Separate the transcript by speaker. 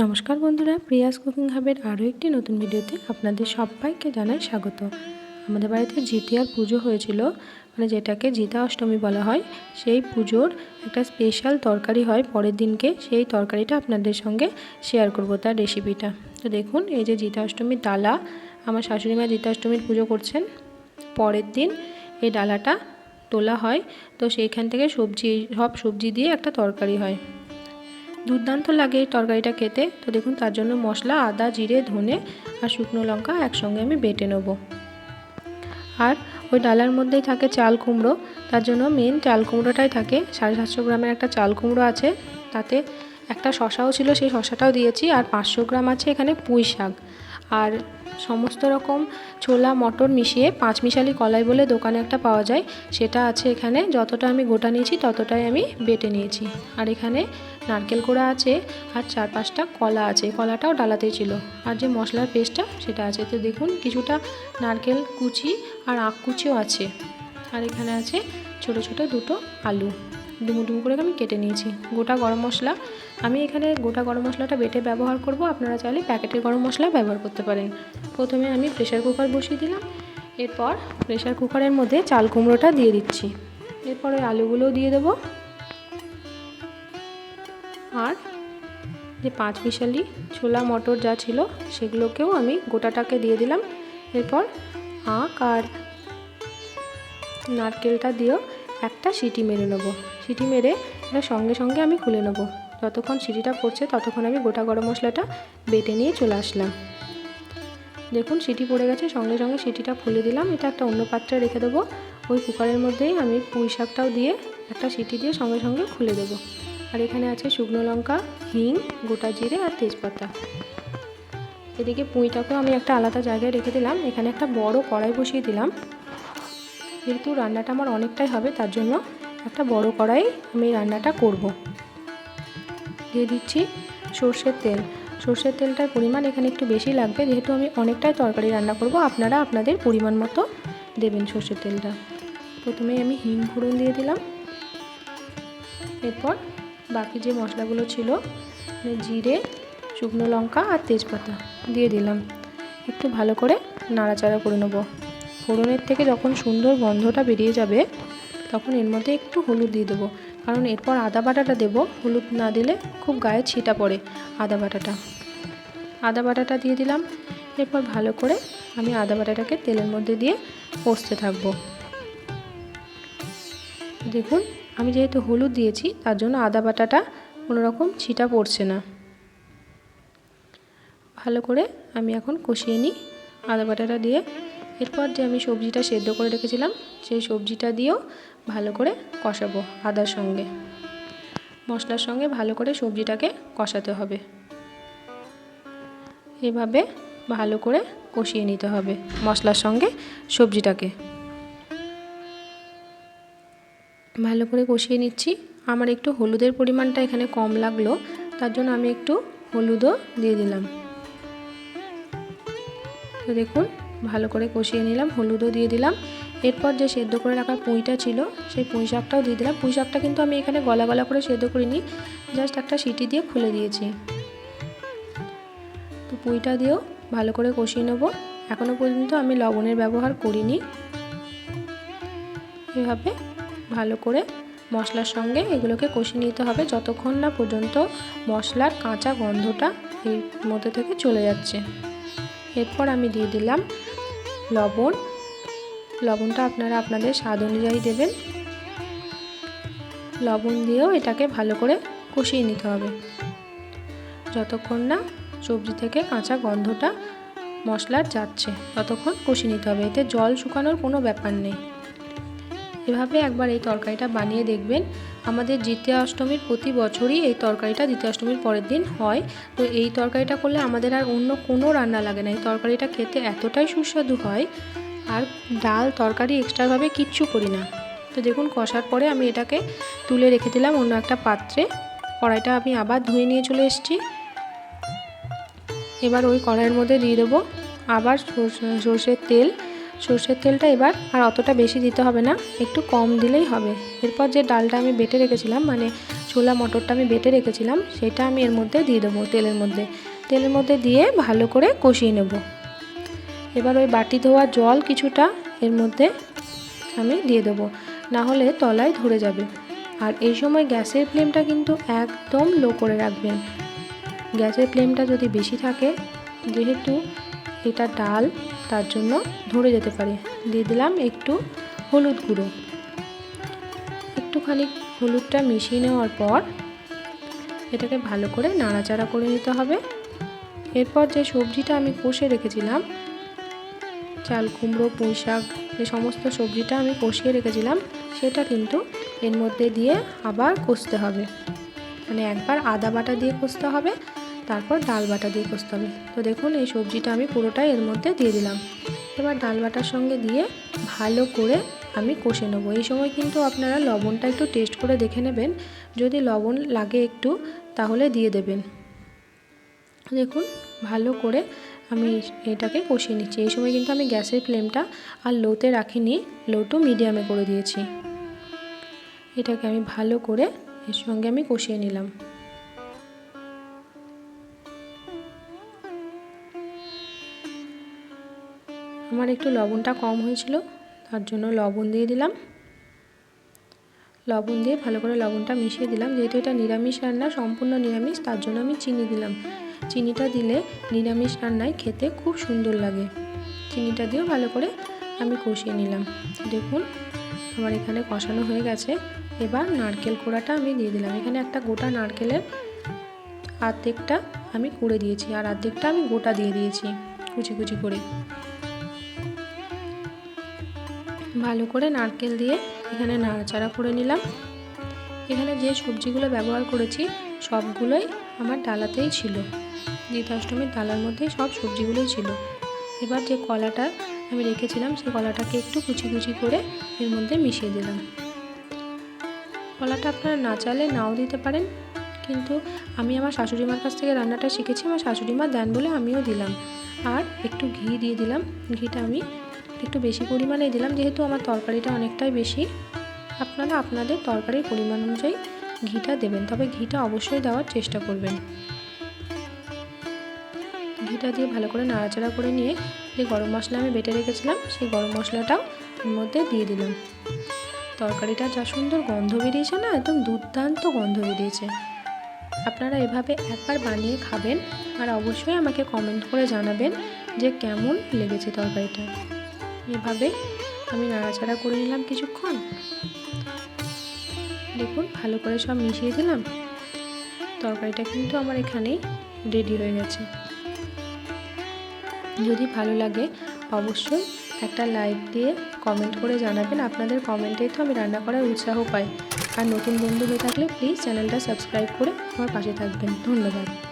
Speaker 1: নমস্কার বন্ধুরা, Prius cooking হাবের আরও একটি নতুন ভিডিওতে আপনাদের সবাইকে জানাই স্বাগত। আমাদের বাড়িতে জিতিয়ার পুজো হয়েছিল মানে যেটাকে জিতা অষ্টমী বলা হয়, সেই পুজোর একটা স্পেশাল তরকারি হয় পরের দিনকে, সেই তরকারিটা আপনাদের সঙ্গে শেয়ার করব তার রেসিপিটা তো দেখুন, এই যে জিতা অষ্টমীর ডালা, আমার শাশুড়ি মা জিতা অষ্টমীর পুজো করছেন, পরের দিন এই ডালাটা তোলা হয়, তো সেইখান থেকে সবজি, সব সবজি দিয়ে একটা তরকারি হয়। দুর্দান্ত লাগে এই তরকারিটা খেতে। তো দেখুন, তার জন্য মশলা, আদা, জিরে, ধনে আর শুকনো লঙ্কা একসঙ্গে আমি বেটে নেব। আর ওই ডালার মধ্যেই থাকে চাল কুমড়ো। তার জন্য মেন চাল কুমড়োটাই থাকে। সাড়ে সাতশো গ্রামের একটা চাল কুমড়ো আছে। তাতে একটা শশাও ছিল, সেই শশাটাও দিয়েছি। আর পাঁচশো গ্রাম আছে এখানে পুঁই শাক। আর সমস্ত রকম ছোলা, মটর মিশিয়ে পাঁচ মিশালি কলাই বলে দোকানে একটা পাওয়া যায়। সেটা আছে এখানে। যতটা আমি গোটা নিয়েছি, ততটাই আমি বেটে নিয়েছি। আর এখানে নারকেল কোড়া আছে আর চার পাঁচটা কলা আছে। কলাটাও ডালাতেই ছিল। আর যে মশলার পেস্টটা, সেটা আছে। তো দেখুন, কিছুটা নারকেল কুচি আর আখ কুচিও আছে। আর এখানে আছে ছোট ছোট দুটো আলু। ডুমু ডুমু করে আমি কেটে নিয়েছি। গোটা গরম মশলা, আমি এখানে গোটা গরম মশলাটা বেটে ব্যবহার করব। আপনারা চাইলে প্যাকেটের গরম মশলা ব্যবহার করতে পারেন। প্রথমে আমি প্রেশার কুকার বসিয়ে দিলাম। এরপর প্রেশার কুকারের মধ্যে চাল কুমড়োটা দিয়ে দিচ্ছি। এরপর ওই আলুগুলোও দিয়ে দেবো। আর যে পাঁচ মিশালি ছোলা মটর যা ছিল, সেগুলোকেও আমি গোটাটাকে দিয়ে দিলাম। এরপর আখ আর নারকেলটা দিয়েও একটা সিটি মেরে নেব। সিটি মেরে এটা সঙ্গে সঙ্গে আমি খুলে নেব। যতক্ষণ সিটিটা পড়ছে ততক্ষণ আমি গোটা গরম মশলাটা বেটে নিয়ে চলে আসলাম। দেখুন সিটি পড়ে গেছে, সঙ্গে সঙ্গে সিটিটা খুলে দিলাম। এটা একটা অন্য পাত্রে রেখে দেবো। ওই কুকারের মধ্যেই আমি পুঁই শাকটাও দিয়ে একটা সিটি দিয়ে সঙ্গে সঙ্গে খুলে দেবো। আর এখানে আছে শুকনো লঙ্কা, হিং, গোটা জিরে আর তেজপাতা। এদিকে পুঁইটাকেও আমি একটা আলাদা জায়গায় রেখে দিলাম। এখানে একটা বড় কড়াই বসিয়ে দিলাম। যেহেতু রান্নাটা আমার অনেকটাই হবে, তার জন্য একটা বড় কড়াই আমি রান্নাটা করব। দিয়ে দিচ্ছি সর্ষের তেল। সর্ষের তেলটার পরিমাণ এখানে একটু বেশি লাগবে, যেহেতু আমি অনেকটাই তরকারি রান্না করব। আপনারা আপনাদের পরিমাণ মতো দেবেন সর্ষের তেলটা। প্রথমেই আমি হিং ফোড়ন দিয়ে দিলাম। এরপর বাকি যে মশলাগুলো ছিল মানে জিরে, শুকনো লঙ্কা আর তেজপাতা দিয়ে দিলাম। একটু ভালো করে নাড়াচাড়া করে নেব। ফোড়নের থেকে যখন সুন্দর গন্ধটা বেরিয়ে যাবে তখন এর মধ্যে একটু হলুদ দিয়ে দেবো। কারণ এরপর আদা বাটাটা দেবো। হলুদ না দিলে খুব গায়ে ছিটা পড়ে আদা বাটাটা। আদা বাটাটা দিয়ে দিলাম। এরপর ভালো করে আমি আদা বাটাটাকে তেলের মধ্যে দিয়ে কষতে থাকব। দেখুন, আমি যেহেতু হলুদ দিয়েছি, তার জন্য আদা বাটাটা কোনো রকম ছিটা পড়ছে না। ভালো করে আমি এখন কষিয়ে নিই। আদা বাটাটা দিয়ে এরপর যে আমি সবজিটা সেদ্ধ করে রেখেছিলাম, সেই সবজিটা দিয়েও ভালো করে কষাবো আদার সঙ্গে। মশলার সঙ্গে ভালো করে সবজিটাকে কষাতে হবে। এভাবে ভালো করে কষিয়ে নিতে হবে মশলার সঙ্গে সবজিটাকে। ভালো করে কষিয়ে নিচ্ছি। আমার একটু হলুদের পরিমাণটা এখানে কম লাগল, তার জন্য আমি একটু হলুদও দিয়ে দিলাম। দেখুন ভালো করে কষিয়ে নিলাম, হলুদও দিয়ে দিলাম। এরপর যে সেদ্ধ করে রাখা পুঁইটা ছিল, সেই পুঁই শাকটাও দিয়ে দিলাম। পুঁই শাকটা কিন্তু আমি এখানে গলা গলা করে সেদ্ধ করিনি, জাস্ট একটা সিটি দিয়ে খুলে দিয়েছি। তো পুঁইটা দিয়েও ভালো করে কষিয়ে নেব। এখনও পর্যন্ত আমি লবণের ব্যবহার করিনি। এভাবে ভালো করে মশলার সঙ্গে এগুলোকে কষিয়ে নিতে হবে, যতক্ষণ না পর্যন্ত মশলার কাঁচা গন্ধটা এর মধ্যে থেকে চলে যাচ্ছে। এরপর আমি দিয়ে দিলাম লবণ। লবণটা আপনারা আপনাদের স্বাদ অনুযায়ী দেবেন। লবণ দিয়েও এটাকে ভালো করে কষিয়ে নিতে হবে। যতক্ষণ না সবজি থেকে কাঁচা গন্ধটা মশলার যাচ্ছে, ততক্ষণ কষিয়ে নিতে হবে। এতে জল শুকানোর কোনো ব্যাপার নেই। এভাবে একবার এই তরকারিটা বানিয়ে দেখবেন। আমাদের দ্বিতীয় অষ্টমীর প্রতি বছরই এই তরকারিটা দ্বিতীয় অষ্টমীর পরের দিন হয়। তো এই তরকারিটা করলে আমাদের আর অন্য কোনো রান্না লাগে না। এই তরকারিটা খেতে এতটাই সুস্বাদু হয়। আর ডাল তরকারি এক্সট্রাভাবে কিচ্ছু করি না। তো দেখুন, কষার পরে আমি এটাকে তুলে রেখে দিলাম অন্য একটা পাত্রে। কড়াইটা আমি আবার ধুয়ে নিয়ে চলে এসেছি। এবার ওই কড়াইয়ের মধ্যে দিয়ে দেবো আবার সর্ষের তেল। সর্ষের তেলটা এবার আর অতটা বেশি দিতে হবে না, একটু কম দিলেই হবে। এরপর যে ডালটা আমি বেটে রেখেছিলাম মানে ছোলা মটরটা আমি বেটে রেখেছিলাম, সেটা আমি এর মধ্যে দিয়ে দেবো তেলের মধ্যে। তেলের মধ্যে দিয়ে ভালো করে কষিয়ে নেব। এবার ওই বাটি ধোয়া জল কিছুটা এর মধ্যে আমি দিয়ে দেবো, না হলে তলায় ধরে যাবে। আর এই সময় গ্যাসের ফ্লেমটা কিন্তু একদম লো করে রাখবেন। গ্যাসের ফ্লেমটা যদি বেশি থাকে, যেহেতু এটা ডাল তার জন্য ধরে যেতে পারে। দিয়ে দিলাম একটু হলুদ গুঁড়ো। একটুখানি হলুদটা মিশিয়ে নেওয়ার পর এটাকে ভালো করে নাড়াচাড়া করে নিতে হবে। এরপর যে সবজিটা আমি কষে রেখেছিলাম, চাল, কুমড়ো, পুঁই শাক, যে সমস্ত সবজিটা আমি কষিয়ে রেখেছিলাম, সেটা কিন্তু এর মধ্যে দিয়ে আবার কষতে হবে। মানে একবার আদা বাটা দিয়ে কষতে হবে তারপর ডাল বাটা দিয়ে কষতে হবে তো দেখুন, এই সবজিটা আমি পুরোটাই এর মধ্যে দিয়ে দিলাম। এবার ডাল বাটার সঙ্গে দিয়ে ভালো করে আমি কষে নেব। এই সময় কিন্তু আপনারা লবণটা একটু টেস্ট করে দেখে নেবেন। যদি লবণ লাগে একটু, তাহলে দিয়ে দেবেন। দেখুন, ভালো করে আমি এটাকে কষিয়ে নিচ্ছি। এই সময় কিন্তু আমি গ্যাসের ফ্লেমটা আর লোতে রাখিনি, লো টু মিডিয়ামে করে দিয়েছি। এটাকে আমি ভালো করে এর সঙ্গে আমি কষিয়ে নিলাম। আমার একটু লবণটা কম হয়েছিল, তার জন্য লবণ দিয়ে দিলাম। লবণ দিয়ে ভালো করে লবণটা মিশিয়ে দিলাম। যেহেতু এটা নিরামিষ রান্না, সম্পূর্ণ নিরামিষ, তার জন্য আমি চিনি দিলাম। চিনিটা দিলে নিরামিষ রান্নায় খেতে খুব সুন্দর লাগে। চিনিটা দিয়েও ভালো করে আমি কষিয়ে নিলাম। দেখুন, আমার এখানে কষানো হয়ে গেছে। এবার নারকেল কোড়াটা আমি দিয়ে দিলাম। এখানে একটা গোটা নারকেলের আর্ধেকটা আমি কুড়ে দিয়েছি, আর আর্ধেকটা আমি গোটা দিয়ে দিয়েছি, কুচি কুচি করে। ভালো করে নারকেল দিয়ে এখানে নাড়াচাড়া করে নিলাম। এখানে যে সবজিগুলো ব্যবহার করেছি, সবগুলোই আমার ডালাতেই ছিল। দ্বিতাষ্টমীর ডালার মধ্যেই সব সবজিগুলোই ছিল। এবার যে কলাটা আমি রেখেছিলাম সেই কলাটাকে একটু কুচি কুচি করে এর মধ্যে মিশিয়ে দিলাম। কলাটা আপনারা না চালে নাও দিতে পারেন, কিন্তু আমি আমার শাশুড়ি মার কাছ থেকে রান্নাটা শিখেছি, আমার শাশুড়ি মা দেন বলে আমিও দিলাম। আর একটু ঘি দিয়ে দিলাম, ঘিটা আমি একটু বেশি পরিমাণে দিলাম, যেহেতু আমার তরকারিটা অনেকটাই বেশি। আপনারা আপনাদের তরকারির পরিমাণ অনুযায়ী ঘিটা দেবেন, তবে ঘিটা অবশ্যই দেওয়ার চেষ্টা করবেন। ঘিটা দিয়ে ভালো করে নাড়াচাড়া করে নিয়ে যে গরম মশলা আমি বেটে রেখেছিলাম, সেই গরম মশলাটাও এর মধ্যে দিয়ে দিলাম। তরকারিটা যা সুন্দর গন্ধ বেরিয়েছে না, একদম দুর্দান্ত গন্ধ বেরিয়েছে। আপনারা এভাবে একবার বানিয়ে খাবেন, আর অবশ্যই আমাকে কমেন্ট করে জানাবেন যে কেমন লেগেছে তরকারিটা। এভাবে আমি নাড়াচাড়া করে নিলাম কিছুক্ষণ। দেখুন, ভালো করে সব মিশিয়ে দিলাম। তরকারিটা কিন্তু আমার এখানেই রেডি হয়ে গেছে। যদি ভালো লাগে, অবশ্যই একটা লাইক দিয়ে কমেন্ট করে জানাবেন। আপনাদের কমেন্টেই তো আমি রান্না করার উৎসাহ পাই। আর নতুন বন্ধু হয়ে থাকলে প্লিজ চ্যানেলটা সাবস্ক্রাইব করে আমার পাশে থাকবেন। ধন্যবাদ।